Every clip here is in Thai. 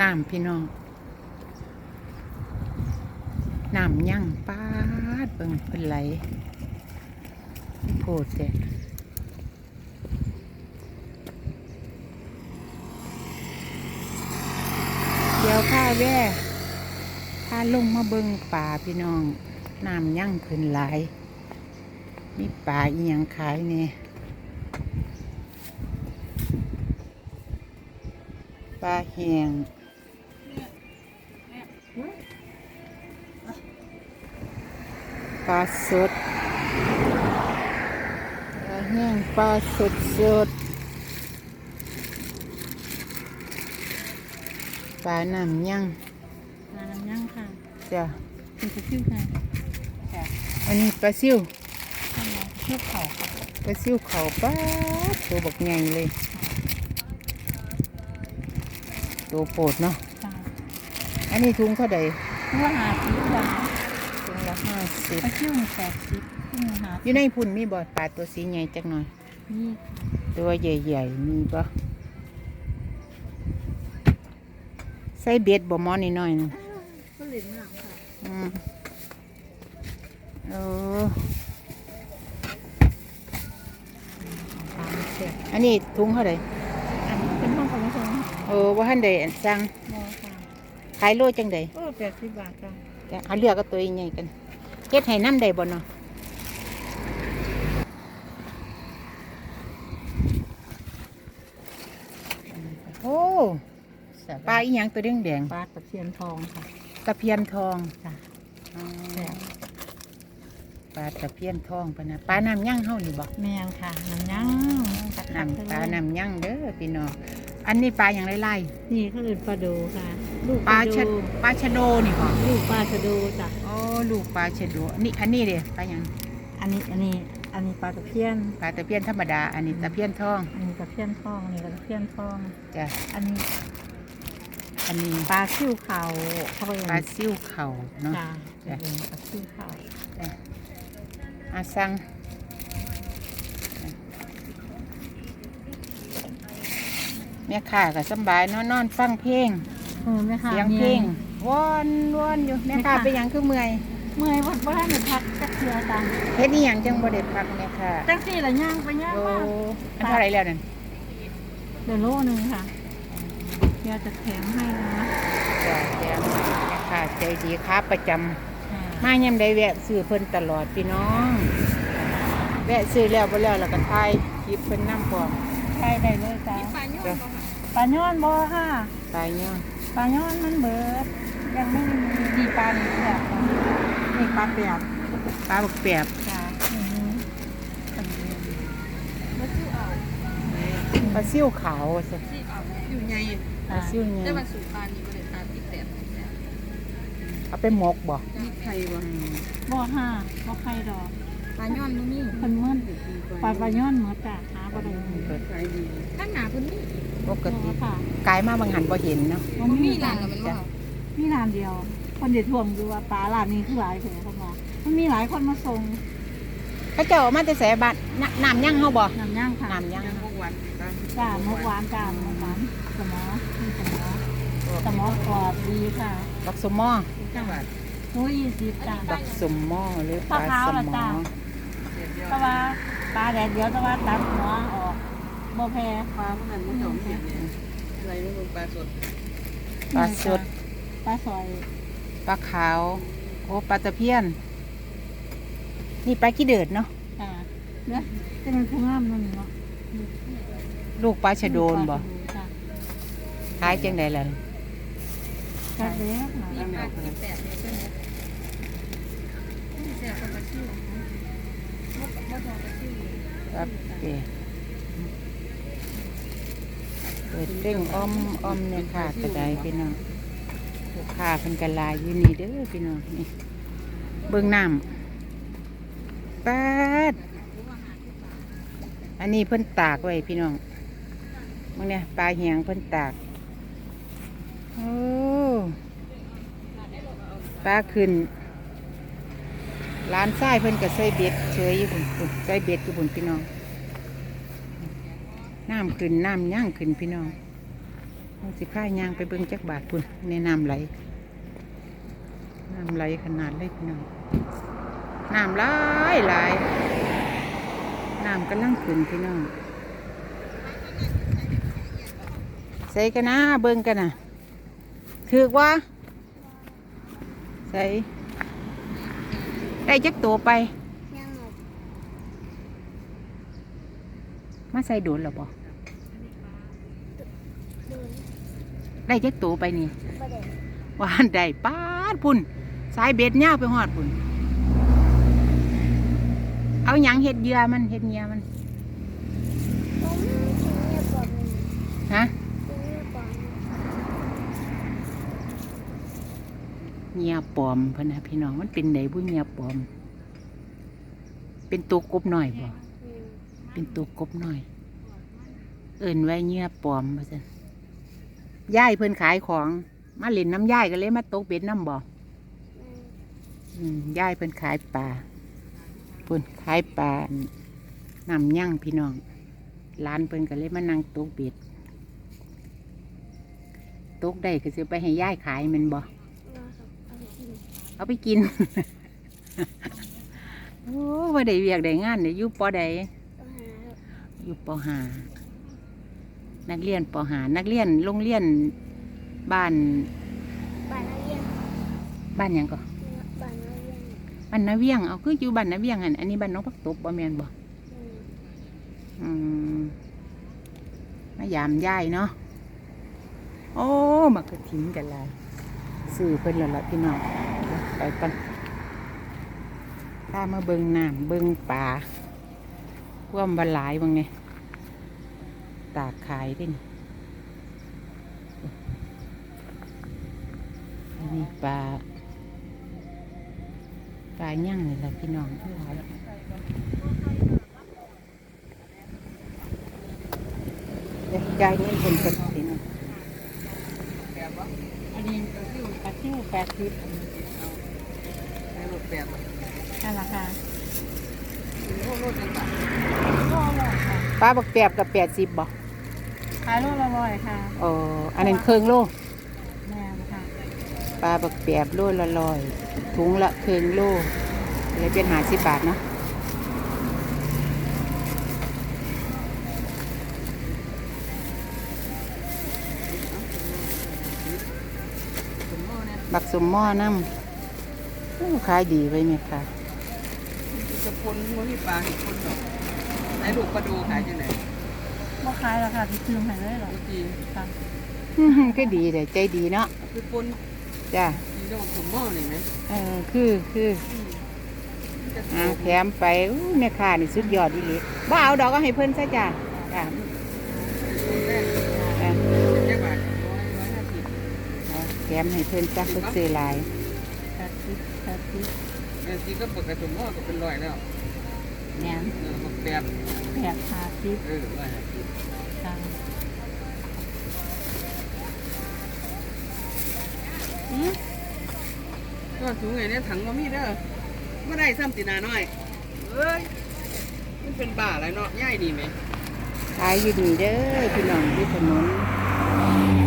น้ำพี่น้องน้ำยั่งป้าดเบิ่งเป็นไหลโพดเด็เดี๋ยวข้าแว่พาลงมาเบิ่งป่าพี่น้องน้ำยั่งขึ้นไหลมีป่าอีหยังขายเนี่ยปลาแห้ง ปลาสดปลาแห้งปลาสดสดปลาน้ำยั่งมาน้ำยั่งค่ะจ้ะเป็นกระซิ่วค่ะค่ะอันนี้ปลาซิวเชือกเขาค่ะปลาซิวเขาป้าดตัวบักใหญ่เลย ตัวโปรดเนาะค่ะอันนี้ถุงเท่าใด ว่าหาสิบบาทถุงละ ห้าสิบกระซิ่วแปดสิบขึ้นมาหาอยู่ในพุ่นมีบ่อปลาตัวสีใหญ่จักหน่อย นี่ตัวใหญ่ๆมีบ่ใส่เบ็ดบ่หมอนี่น้อยๆนะก็เหลือหนังค่ะอืมเออตามเสร็จอันนี้ถุงเท่าใดอันนี้เป็นห้องของชมเออว่าหันใดอันสั่งโมค่ะขายโลจังใดโอ้แปดสิบบาทค่ะจะเอาเลือกกับตัวใหญ่กันเฮ็ดให้น้ำใดบ่เนาะโอ้ปลาอีหยังตัวแดงปลาตะเพียนทองค่ะๆตะเพียนทองจ้ะอ๋อแซ่บปลาตะเพียนทองปะนะปลาน้ำยั่งเฮานี่บ่แมงค่ะน้ำยั่งน้ำปลาน้ำยั่งเด้อพี่น้อง อันนี้ปลาอย่างไรนี่เขาเรียกปลาโดค่ะ ลูกๆปลาชะโดปลาชะโดนี่บ่ลูกปลาชะโดจ้ะโอ้ลูกปลาชะโดอันนี้อันนี้เด้ปลาหยังอันนี้อันนี้อันนี้ปลาตะเพียน ปลาตะเพียนธรรมดา อันนี้ตะเพียนทองอันนี้ตะเพียนทองอันนี้ตะเพียนทอง จ้ะอันนี้อันนี้ปลาซิ่วเขาเขาไปปลาซิ่วเข่าเนาะ จ้าจ้ะ เป็นปลาซิ่วเขา อาสั่ง แม่ค้าก็สำบายเนอนนอนฟังเพลงเออแม่ค่ะเสียงเพลงวอนวอนอยู่แม่ค้าไปหยังคือเมื่อยเมื่อยวันว่าหนูพักจักเทือจังเฮ็ดนี่ยังจังบ่ได้พักแม่ค้าจังสี่ละย่างไปย่างโอ้มาอันเท่าไหรแล้วนั่นเดี๋ยวโลนึงค่ะเดี๋ยวจะแถมให้นะจ้ะแจ้งแม่ค้าใจดีค้าประจำอ่ามาย่ำใดแวะซื้อเพิ่นตลอดพี่น้อง แวะซื้อแล้วบ่แล้วแล้วก็ถ่ายคลิปเพิ่นนํพร้อม ใช่ได้เลยจ้าจ้ะปลาย้อนบ่ค่ะตายยังปลาย้อนมันเบิด ยังไม่มีดีปลาหนึ่งแบบนี่ปลาเปียกปลาบักแปบจ้าอือฮึปลาซิ่วขาวสิอยู่ไงปลาซิ่วไงได้มาสู่ปานนี้มาเลยตามที่แปดเอาไปหมกบ่มีใครวะบ่ห้าบ่ไข่ดอกปลาย้อนมั้งนี่เพิ่นมื่นปลาปลาย้อนหมดจ้ะหา บ่ได้เปิดขายดีข้างหนาเพิ่นนี่ปกติค่ะกายมาบางหันบ่เห็นเนาะบ่มันมีมีหลังกับมันว่ามีร้านเดียว คนเด็ดทวงดูว่าปลาร้านนี้คือหลายแผลเข้ามามันมีหลายคนมาส่งเขาเจ้าเอามาแต่แสบัดน้ำน้ำยั่งเฮาบ่น้ำย่างค่ะน้ำยั่งพวกวันกันจ้าเมื่อวานจ้าเมื่อวานสมอมีสมอสมอกรอบดีค่ะบักสมอจังหวัดร้อยยี่สิบจ้าบักสมอหรือปลาปลาขาวสล่ะมอจ้ะเด็ดเดียวแต่ว่า ปลาแดดเดียวแต่ว่าตัดหัวออกบ่แพ้ปลาพวกนั้นมันสองเห็ดเนี่ยอะไรไม่รู้ปลาสดปลาสดปลาซอยปลาขาว โอ้ปลาตะเพียน นี่ปลาขี้เดือดเนาะจ้าเนี่ยจะเป็นผู้งามนั่นเนาะลูกปลาชะโดนบ่จ้าขายจังไดล่ะจ้าเล็กนี่ปลาที่แปดเนี่ยใช่ไหมนี่เสียคนมาชื่อมดมดมาชื่อ ครับเด้เปิดเร่งอ้อมอ้อมเนี่ยค่ะกระไดพี่น้องลูกค้าเพิ่นกระลายอยู่นี่เด้อพี่น้องนี่เบิ่งน้ำปาดอันนี้เพิ่นตากไว้พี่น้องมึงเนี่ยปลาเหียงเพิ่นตากโอ้ปลาขึ้น ร้านทรายเพิ่นก็ใส่เบ็ดเฉยอยู่พุ่นพุ่นใส่เบ็ดอยู่พุ่นพี่น้องน้ำขึ้นน้ำย่างขึ้นพี่น้องเอาสิข้ายางไปเบิ่งจักบาทพุ่นในน้ำไหลน้ำไหลขนาดเลยพี่น้องน้ำไหลไหลน้ำกำลังขึ้นพี่น้องใส่กันนะเบิ่งกันนะถือว่าใส่ ได้จักตัวไป ยังหมดมาใส่โดนหรอบ่โดนได้จักตัวไปนี่ประเด็นหวานได้ป้าดพุ่น สายเบ็ดยาวไปหอดพุ่น เอาหยังเห็ดเหยื่อมันเห็ดเหยื่อมัน ผมถึงเนี่ยปอมหนึ่ง ฮะ ถึงเนี่ยปอมหนึ่ง เหยื่อปลอมพนะพี่น้องมันเป็นไดบุญเหยื่อปลอม เป็นตัวกบหน่อยบ่อืมเป็นตัวกบหน่อย เอิ่นไว้เหยื่อปลอมว่าซั่นย่ายเพิ่นขายของ มาเล่นน้ำย่ายก็เลยมาตกเบ็ดน้ำบ่อืมย่ายเพิ่นขายปลาเพิ่นขายปลานำยั่งพี่น้องร้านเพิ่นก็เลยมานั่งตกเบ็ดตกได้ก็สิไปให้ย่ายขายมันบ่ เอาครับเอาไปกินเอาไปกิน โอ้ว่าได้เวียกได้งานเนี่ยอยู่ปอใดต้องหาครับอยู่ปหา นักเรียนปหา นักเรียนโรงเรียนบ้าน บ้านนักเรียนบ้านหยังก็บ้านนักเรียนบ้านนาเวียง เอาคืออยู่บ้านนาเวียงอันอันนี้บ้านน้องพักตบบ่แม่นบ่อืมอืมมายามย่ายเนาะ โอ้มากระถิ่นกันหลายซื้อเพิ่นแล้วล่ะพี่น้องเดี๋ยว ไปกันถ้ามาเบิงน้ำเบิงปลาพ่วมบหลายบางไงตากขายด้วยนี่อันนี้ปลาปลาย่างนี่แหละพี่น้องที่หลายเดี๋ยวจ่เป็นคนพี่น้องอันนี้ปลาซิวปลาซิวแปดสิบให้ ดนั่นแหละค่ะโอ้รถจังหวะโลละร้อยค่ะปลาบักแปบกับแปดสิบบ่ขายโลละร้อยค่ะเอออันนั้นเครื่องโลแม่นค่ะปลาบักแปบโลละร้อยถุงละเครื่องโลเลยเป็นหาสิบบาทเนาะบักสมหม้อน้ำโอ้ ขายดีไว้ไหมคะจะพนหัวมีปลาเห็นคนดอกไหนลูกปลาดูขายจังไหนบ่ขายแล้วค่ะที่ซื้อให้เลยเหรอจริงค่ะอื้อหือก็ดีแต่ใจดีเนาะคือปนจ้ามีดอกผมหม้อนี่ไหมเออคือคือจะอ่าแถมไปอู้แม่ค้านี่สุดยอดอีหลีบ่เอาดอกก็ให้เพิ่นซะจ้าจ้าแรกเออแค่บาทร้อยร้อยห้าสิบเอาแถมให้เพิ่นจ้าเพิ่นซื้อหลายแปด สิบแปดสิบแม่ทีก็เปิดกระสุนหม้อก็เป็นร้อยแล้วแม่นเออบักแบบแปดห้าสิบเออร้อยห้าสิบค่ะหืมก็สูงไงเนี่ยถังมามีเด้อไม่ได้ซ้ำตีนาน้อยเอ้ยมันเป็นบ้าอะไรเนาะย่ายดีไหมขายอยู่นี่เด้อพี่น้องที่ถนน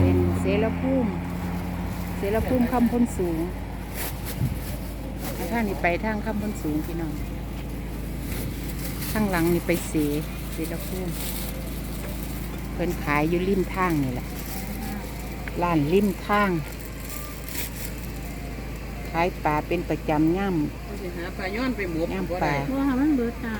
เป็นเสรภูมิเสรภูมิคำพ้นสูงแล้ว ท่างนี่ไปทางคำพ้นสูงพี่น้องข้างหลังนี่ไปเสเสรภูมิเพิ่นขายอยู่ริมทางนี่แหละร้านริมทาง ขายปลาเป็นประจำย่ำเขาจะหาปลาย้อนไปหมูย่างบ่ปลาได้เพราะว่ามันเบิดจ้า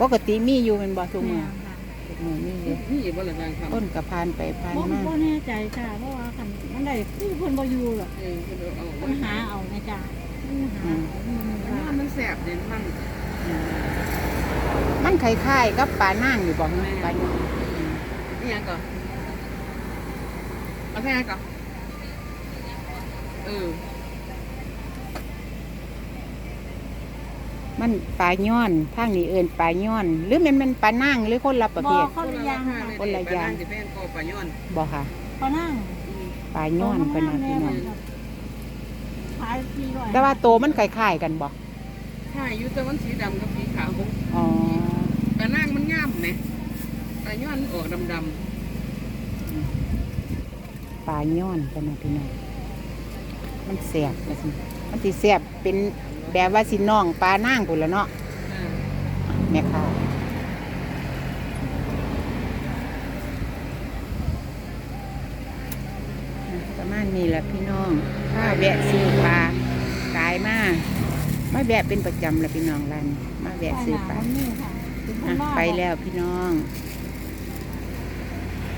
ปกติมีอยู่เป็นบ่ทุกแม่มือนค่ะทุกมือมีอยู่นี่บ่ละทางคำต้นกระพานไปพานบ่มาบ่แน่ใจค่ะเพราะว่าคันมันได้คือเพิ่นบ่อยู่หรอกเออเพิ่นเอาปัไว้ญหาเอานะจ๊ะปัญหาเอา มันนว่ามันแสบเด่นมันมันคล้ายๆกับปลาน่างอยู่บ่นะปลาย่งนี่ยังก่อนเอาแค่ก่อนเออมันปลาย้อนทางนี้เอินปลาย้อน หรือมันเป็นปลาน่งหรือคนละประเภทบ่คนละอย่างค่ะคนละอย่างจะเป็นก็ปลาย้อนบ่ค่ะพอนั่งปลาย้อนเป็นนะพี่น้องายสี่ร้อยแต่ว่าโตวมันคล้ายๆกันบ่ใช่อยู่แต่มันสีดำกับสีขาวอ๋อปลานางมันงามไหมปลาย้อนออกดำดปลาย้อนกันนะพี่น้อง มันแสบว่าซั่นมันสิแสบเป็นแบบว่าสิน้องปลานางพุ่นละเนาะเออแม่ค้าประมา ณนี้แหละพี่น้องถ้าแวะซื้อปลากายมามาแวะเป็นประจำละพี่น้องร้านนี้มาแวะซื้อปลานี่ค่ะอะไปแล้วพี่น้องค